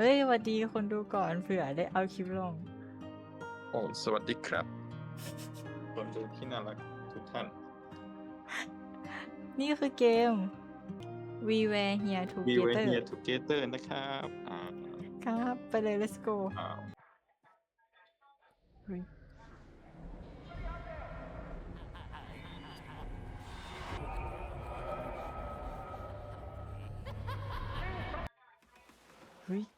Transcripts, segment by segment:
เฮ้ยสวัสดีคนดูก่อนเผื่อได้เอาคลิปลง โอ้สวัสดีครับคนดูที่น่ารักทุกท่าน นี่คือเกม We Were Here We were Together here together นะครับอ่าครับไปเลย let's go อ้าวเฮ้ยเฮ้ยอุ๊ย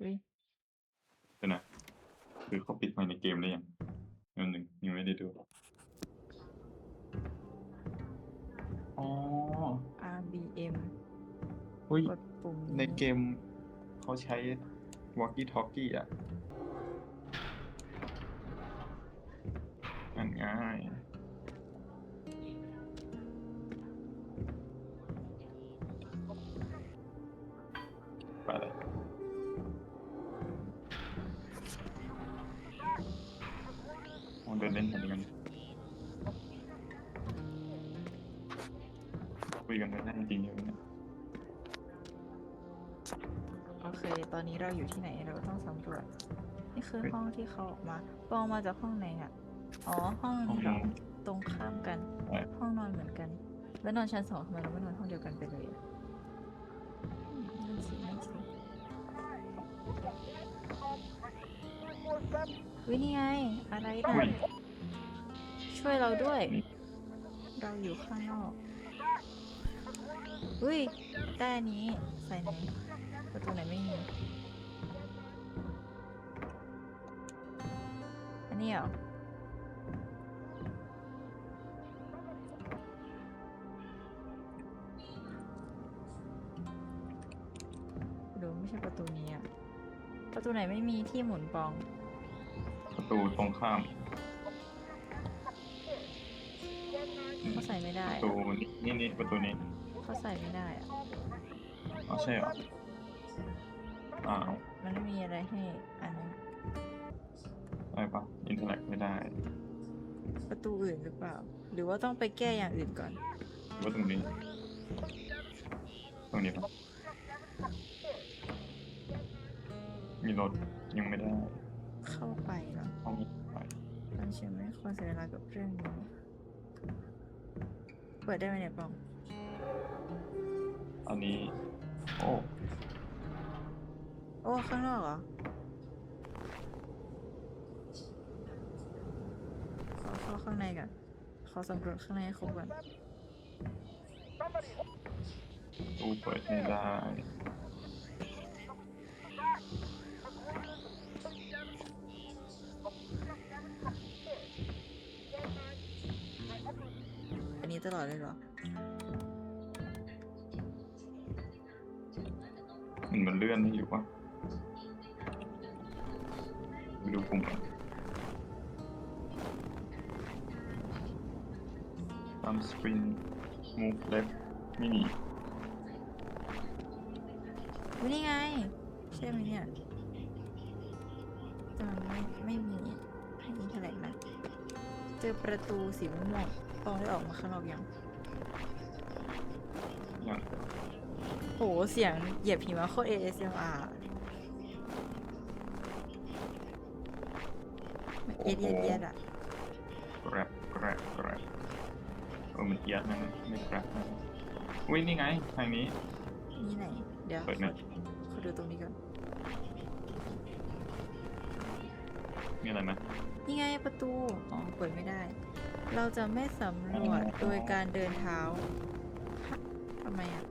เฮ้ยเดี๋ยวนะคือเขาปิดไมค์ในเกมได้ยังอันหนึ่งยังไม่ได้ดู อ๋อ RBM อุ้ย กดปุ่มในเกมเขาใช้ walkie talkie อะอันง่าย ไปเลย อเคตอนนี้เราอยู่ที่ไหนเราต้องสำรวจ นี่คือเฮ้ยห้องที่เขาออกมาปองมาจากห้องไหนอะ อ๋อ ห้องห้องนี้เหรนออนตรงข้ามกันใช่ห้องนอนเหมือนกัน แล้วนอนชั้นสองทำไมเราไม่นอนห้องเดียวกันไปเลยอะอืมนั่นสินั่นสิวินี่ไง อะไรนะอุ้ยช่วยเราด้วย เราอยู่ข้างนอกอุ้ย ได้อันนี้ ใส่ไหนประตูไหนไม่มี อันนี้เหรอดูไม่ใช่ประตูนี้อะประตูไหนไม่มีที่หมุนปอง ประตูตรงข้ามเขาใส่ไม่ได้ประอะตูนี่นี่ประตูนี้เขาใส่ไม่ได้อะอ๋อใช่เหรออ้าวมันไม่มีอะไรให้อันนั้น ได้ปะอินเทอร์แลกไม่ได้ประตูอื่นหรือเปล่า หรือว่าต้องไปแก้อย่างอื่นก่อน หรือว่าตรงนี้ ตรงนี้ปะมีรถยังไม่ได้เข้าไปเหรอห้องไปมันฉันไม่ควรเสียเวลากับเรื่องนี้เปิดได้ไหมเนี่ยปองอันนี้ โอ้ โอ้ ข้างนอกเหรอ ขอเข้าข้างในก่อนขอสำรวจข้างในให้ครบก่อนตู้เปิดไม่ได้อันนี้ตลอดเลยเหรอ มันมันเลื่อนให้อยู่ปะไปดูปุ่มก่อน ตามสปริน move left ไม่มีวินี่ไง ใช่ไหมเนี่ยแต่มันไม่ไม่มีให้อินเทอร์เน็ตนะเจอประตูสีม่วงๆปองได้ออกมาข้างนอกยังอย่างโหเสียงเหยียบหิมะโคตร ASMR เอ็ดเอ็ดเอ็ดอะแกร็บแกร็บแกร็บเออ มันเอียดนะไม่แกร็บนะอุ้ยนี่ไงทางนี้ นี่ไหน เดี๋ยวเปิดไหมขอดูตรงนี้ก่อน มีอะไรไหม นี่ไงประตู อ๋อ เปิดไม่ได้ เราจะไม่สำรวจอ๋อโดยการเดินเท้าฮะทำไมอะ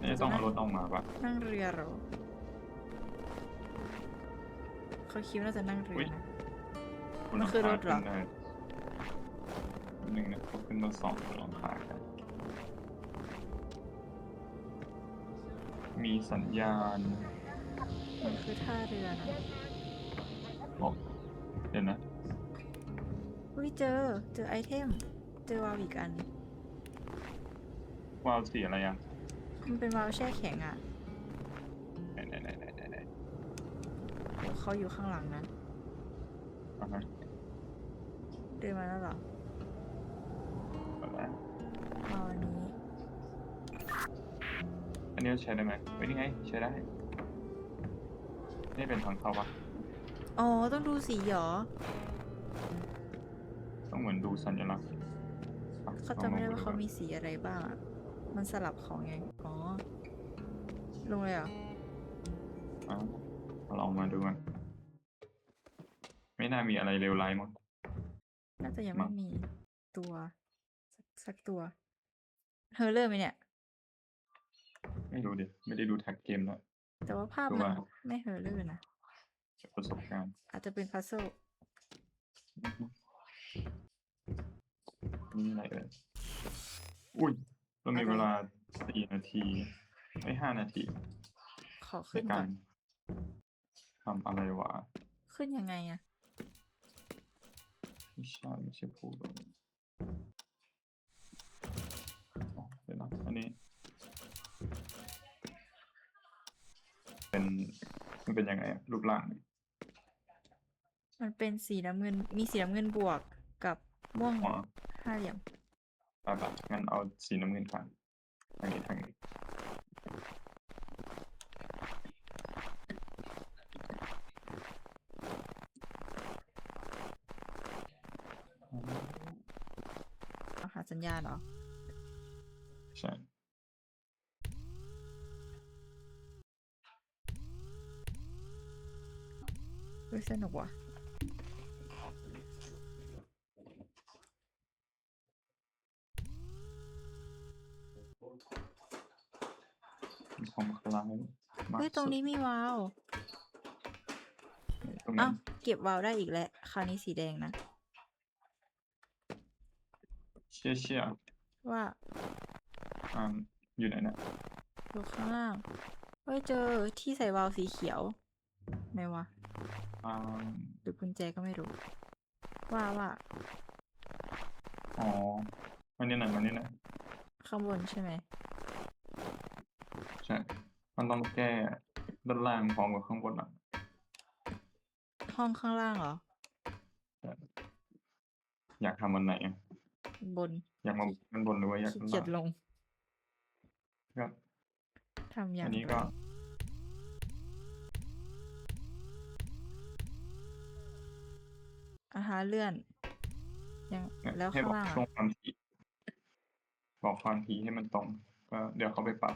เนี่ยต้องเอารถออกมาปะ นั่งเรือเหรอเขาคิดว่าน่าจะนั่งเรือุ๊อยนะบนมันคือรถเหรอ ขึ้นได้ หนึ่งนะเขาขึ้นมาสองบนหลังคากันมีสัญญาณมันคือท่าเรือนะบอกเดี๋ยวนะอุ้ยเจอ เจอไอเทม เจอวาล์วอีกอัน วาล์วสีอะไรยังมันเป็นวาล์วแช่แข็งอะไหนไหนไหนไหนไหนไหนโหเขาอยู่ข้างหลังนะอะฮะเดินมาแล้วเหรอ แล้วเอาอันนี้อันนี้ใช้ได้ไหมเฮ้ยนี่ไงใช้ได้ นี่เป็นทางเข้าปะอ๋อ ต้องดูสีเหรอ ต้องเหมือนดูสัญลักษณ์ปเขาจำไม่ได้ลองว่าดูเขาก่อนมีสีอะไรบ้างอะมันสลับของไง อ๋อ ลงเลยเหรออะลองมาดูกันไม่น่ามีอะไรเลวร้ายมั้งน่าจะยังมั้ไม่งมีตัว สักสักตัวเฮอร์เลอร์ไหมเนี่ย ไม่รู้ดิ ไม่ได้ดูแท็กเกมแล้วแต่ว่าภาพดูมันว่าไม่เฮอร์เลอร์นะจากประสบการณ์ อาจจะเป็นพัซเซิลนี่อะไรเอ่ยอุ้ยเรามีเวลาสี่นาที ไม่ห้านาที ขอในขึ้นก่กาอรนทำอะไรวะ ขึ้นยังไงอะไม่ใช่ไม่ใช่พูด เลยอ๋อเดี๋ยวนะอันนี้ เป็นมันเป็นยังไงอะรูปร่างเนี่ยมันเป็นสีน้ำเงิน มีสีน้ำเงินบวกกับม่วงอ๋อห้าเหลี่ยม ไปปะงั้นเอาสีน้ำเงินก่อนทางนี้ทางนี้เอาหาสัญญาณเหรอ ใช่ เฮ้ย สนุกว่ะมีความคล้ายมากเฮ้ย ตรงสุดนี้มีวาล์วตรงอ้านั้วนเก็บวาล์วได้อีกแล้วคราวนี้สีแดงนะ เชี่ยเชี่ยว่าอ่าอยู่ไหนนะอยู่ข้างล่างเฮ้ย เจอที่ใส่วาล์วสีเขียวไหนวะ อ่าหรือกุญแจก็ไม่รู้ ว่าว่าอ๋อมันนี่ไหนมันนี่ไหนข้างบนใช่ไหมใช่ มันต้องแก้ด้านล่างพร้อมกับข้างบนอะ ห้องข้างล่างเหรอ อยากทำมันไหนอะบนอยากมาด้านบนหรือว่าอยากขี้ด้านเกียจลล่างงก็ทำอย่างอันนี้ไรก็ อาหารเลื่อนยังเนี่ยแล้วให้ข้างบอกล่างช่วงอะความถี่บอกความถี่ให้มันตรง ก็เดี๋ยวเขาไปปรับ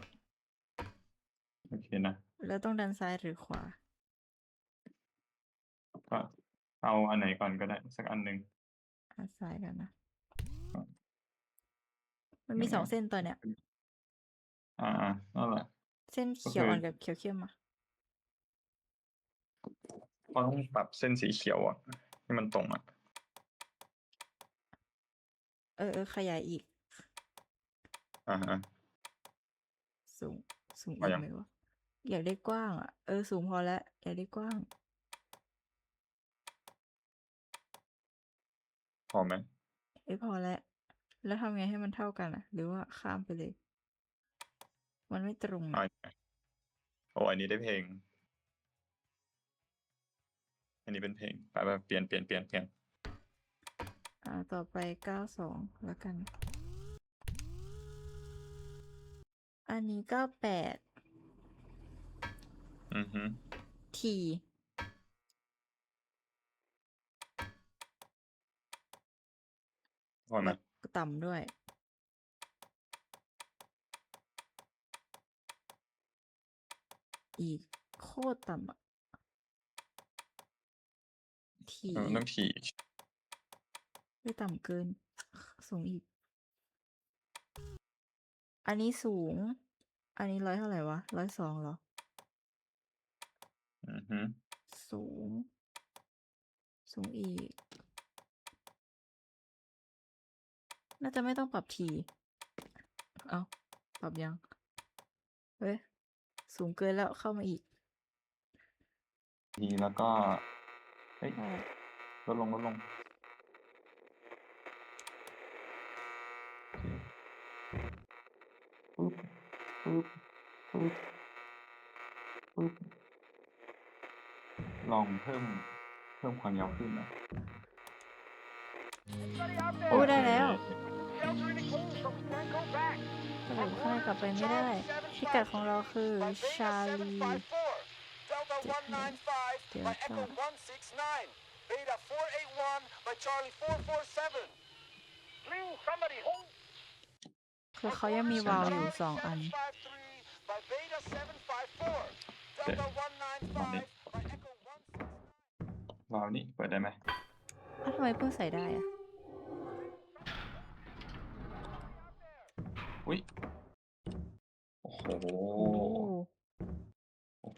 โอเคนะ แล้วต้องดันซ้ายหรือขวา ก็เอาอันไหนก่อนก็ได้ สักอันหนึ่งอะซ้ายกันนะอะมันมียังไง สองเส้นตัวเนี้ย อ่าอ่านั่นแหละ เส้นก็เขียวคืออ่ อ่อนกับเขียวเข้มอะ เราต้องปรับเส้นสีเขียวอะ ให้มันตรงอะ เออเออขยายอีก อ่าอ่าสูง สูงพออีกยัง ไหมวะอยากได้กว้างอะ เออ สูงพอแล้วอยากได้กว้าง พอไหมเอ้ยพอแล้ว แล้วทำไงให้มันเท่ากันอะ หรือว่าข้ามไปเลย มันไม่ตรงอ่าอะโอ้อันนี้ได้เพลง อันนี้เป็นเพลงไปไปเปลี่ยนเปลี่ยนเปลี่ยนเปลี่ยนอ่าต่อไปเก้าสองแล้วกัน อันนี้เก้าแปดอือฮึทีพอไหมต่ำด้วย อีกโคตรต่ำอะ ทีเออต้องถี่ไม่ต่ำเกิน สูงอีก อันนี้สูง อันนี้ร้อยเท่าไหร่วะร้อยสองเหรอ อือฮึสูง สูงอีก น่าจะไม่ต้องปรับที เอาปรับยัง เฮ้ย สูงเกินแล้วเข้ามาอีกทีแล้วก็ เฮ้ยใช่ลดลงลดลงโอเคปึ๊บปึ๊บปึ๊บปึ๊บลองเพิ่มเพิ่มความยาวขึ้นนะโอ้ได้แล้วโอเครุปข้างในกลับไปไม่ได้ พิกัดของเราคือชาลี Delta 195 by Delta. Echo 169. Beta 481 by Charlie 447. Please, somebody hold. คือเขายังมีวาล์วอยู่สองอัน 753 by Beta 754. Delta 195 by Echo 169. วาล์วนี่เปิดได้ไหม อ้าวทำไมเพิ่งใส่ได้อะ อุ้ย โอ้โห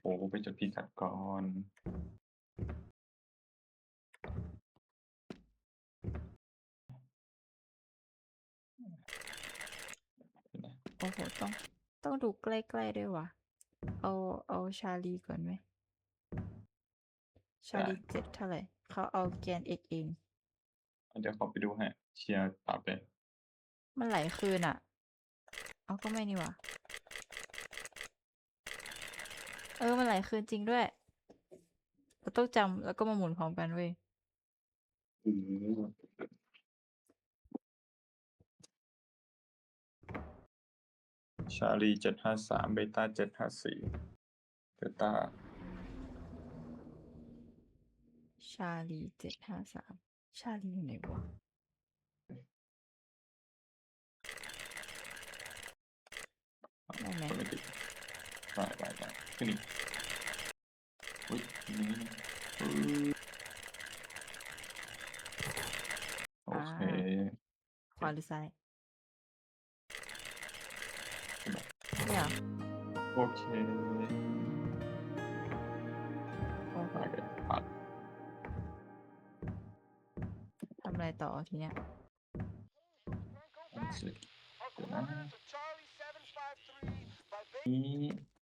โอ้โอ้โหไปจดพิกัดก่อนโอ้โห ต้อง ต้องดูใกล้ๆด้วยวะเอา เอาชาลีก่อนไหม ชาลีเจ็ดเท่าไหร่ เขาเอาแกน x เอง เดี๋ยวขอไปดูให้เชียร์ตับเลยมันไหลคืนอะ เอาก็ไม่นี่หว่า เออมันไหลคืนจริงด้วยเราต้องจำแล้วก็มาหมุนพร้อมกันเว้ยชาลีเจ็ดห้าสามเบต้าเจ็ดห้าสี่เบต้าชาลีเจ็ดห้าสามชาลีอยู่ไหนวะได้ไหมปกติได้ได้ได้ ขึ้นอีกอุ้ยนี่อือโอเคขวาหรือซ้ายเนี่ยเหรอโอเคโอ้โหได้เลยผ่านทำอะไรต่อทีเนี้ยโอเคเดี๋ยวน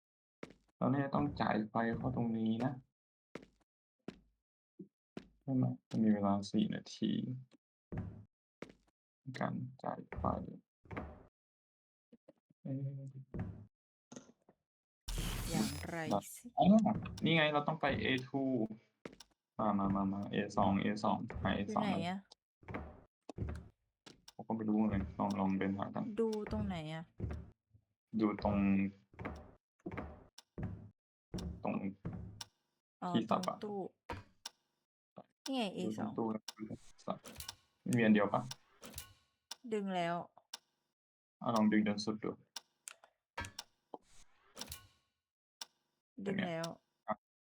จ่ายไฟเข้าตรงนี้นะใช่ไหมมันมีเวลาสี่นาทีในการจ่ายไฟเอ๊ะอย่างไรครับสิอ๋อนี่ไงเราต้องไป A2 มามามามา A2 A2 หาอยู่ A2 ไหนหน่อยอะผมก็ไม่รู้เลยลองลองเดินหากัน ดูตรงไหนอะ ดูตรง ตรงอ๋อที่ตสัรบงอะตู้นี่ไง A ดูสตรองงตู้แล้วสับมีอันเดียวปะดึงแล้วอะลองดึงจนสุดดู ดึงเป็นไงแล้ว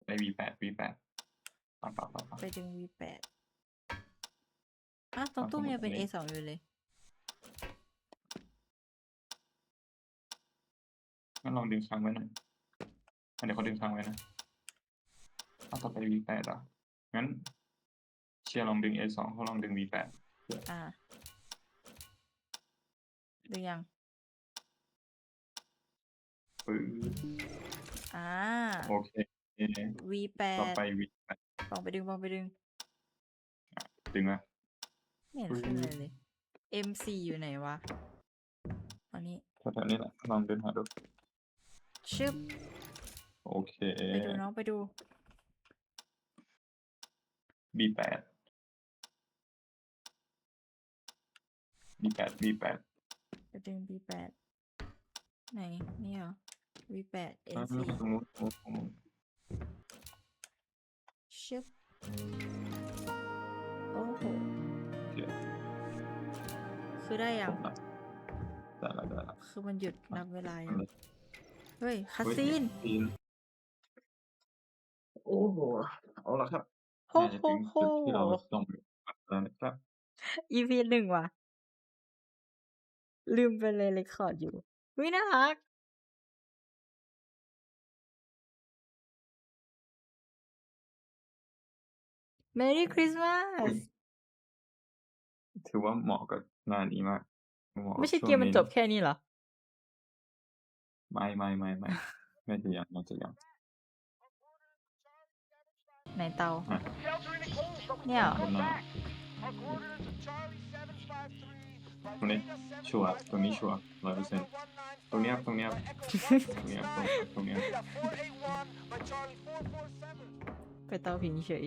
ใน V8 V8 ปังปังปังปังไปดึง V8 อะตรงเอาตู้สมุดยังเป็นอันนี้ A สองอยู่เลย งั้นลองดึงค้างไว้หน่อยอัน เดี๋ยวเขาดึงค้างไว้นะเอาต่อไป V8 อะงั้น เชียร์ลองดึง A2 เขาลองดึง V8 อ่า ดึงยังปื้ออ่า โอเค V8 ต่อไป V8 ลองไปดึงลองไปดึง ดึงมาไม่เห็นขึ้นเลยเลย M4 อยู่ไหนวะอันนี้แถวๆนี้แหละ ลองเดินหาดูชึบ โอเคไปดูน้องไปดู B8 B8 B8 ไปดึง B8 ไหนนี่เหรอ V8 อ่า N4 ตรงนู้นตรงนู้นตรงนู้นชึบโอ้โหโอเคคือได้ยังครบละได้ละได้ละคือมันหยุดนับเวลายังเอาเลยเฮ้ยคาเฮ้ยซีนซีน โอ้โหเอาละครับโอ้น่าจะโหถึงโหจุดที่เราต้องแล้วนะครับ EP หนึ่งว่ะ ลืมไปเลย เรคคอร์ดอยู่วิน่ารัก Merry Christmas ถือว่าเหมาะกับงานนี้มาก เหาะกับไม่ใช่ช่วเกงมมันนี้จบแค่นี้เหรอ ไม่ไม่ไม่ไม่ไม่จะยังไม่จะยัง ไหนเตา อะ Shelter in the cold from เนี่ยเหรอ คนละ Our coordinates are Charlie 753 by ตรงนี้ Beta ชัวร์ตรงนี้ชัวร์ร้อยเปอร์เซ็นต์195ตรงเนี้ยตรงเนี้ย by Echo ตรงเนี้ยตรง169ตรงเนี้ย Beta 481 by Charlie 447. ไปเตาผิงเฉย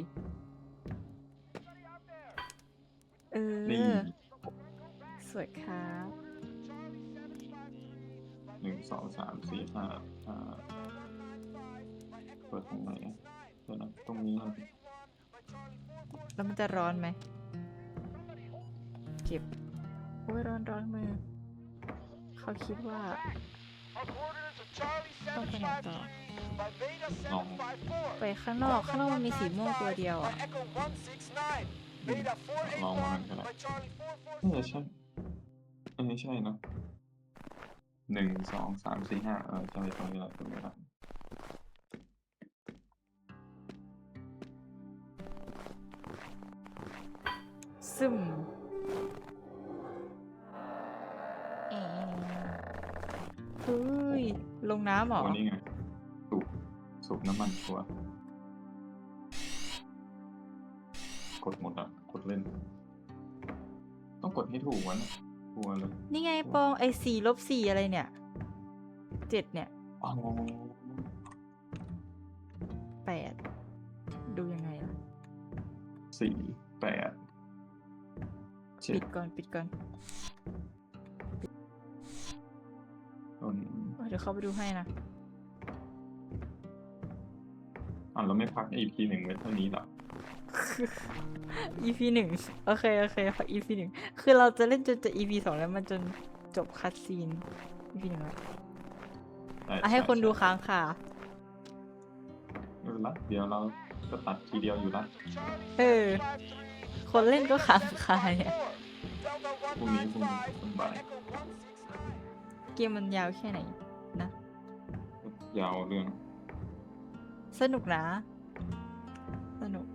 เอนี่อ สวยครับ Charlie 753หนึ่งสองสามสี่ห้าห้าเปิดตรงไหนอะ เดี๋ยวนะตรงนี้มันแล้วมันจะร้อนไหมเก็บโอ้ยร้อนร้อนมือ เขาคิดว่า Our coordinates are Charlie ต้องไปไหนต่อ753 by Beta 754. ไปข้างนอกข้างนอกมันมีสีม่วงตัวเดียว by อะ Echo 169. Beta ลองมากันก็481ได้ by Charlie เออใช่เออใช่เนอะหนึ่งสองสามสี่ห้าเออใช่ตรงนี้แหละตรงนี้แหละ ซึมเอ๊ะเฮ้ย ลงน้ำเหรอตัวนี้ไง สูบสูบน้ำมันตัว กดหมดอะ กดเล่น ต้องกดให้ถูกวะนะทัวร์เลยนี่ไงปองไอสี่ลบสี่อะไรเนี่ยเจ็ดเนี่ยอ๋อแปดดูยังไงล่ะสี่แปดเจ็ ปิดดก่อน ปิดก่อนต้นเดี๋ยวเข้าไปดูให้นะอะเราไม่พัก EP หนึ่งไว้เท่านี้หรอ EP หนึ่งโอเค โอเคค่ะ EP หนึ่งคือเราจะเล่นจนจะ EP สองแล้วมันจนจบคัดซีน EP หนึ่งแล้วช่อะให้คนดูช่ค้างค่ะไม่เป็นไรเดี๋ยวเราก็ตัดทีเดียวอยู่ละเออ คนเล่นก็ค้างคาเนี่ย พรุ่งนี้นี้ายเกมมันยาวแค่ไหนนะ ยาวเรื่อง สนุกนะ สนุก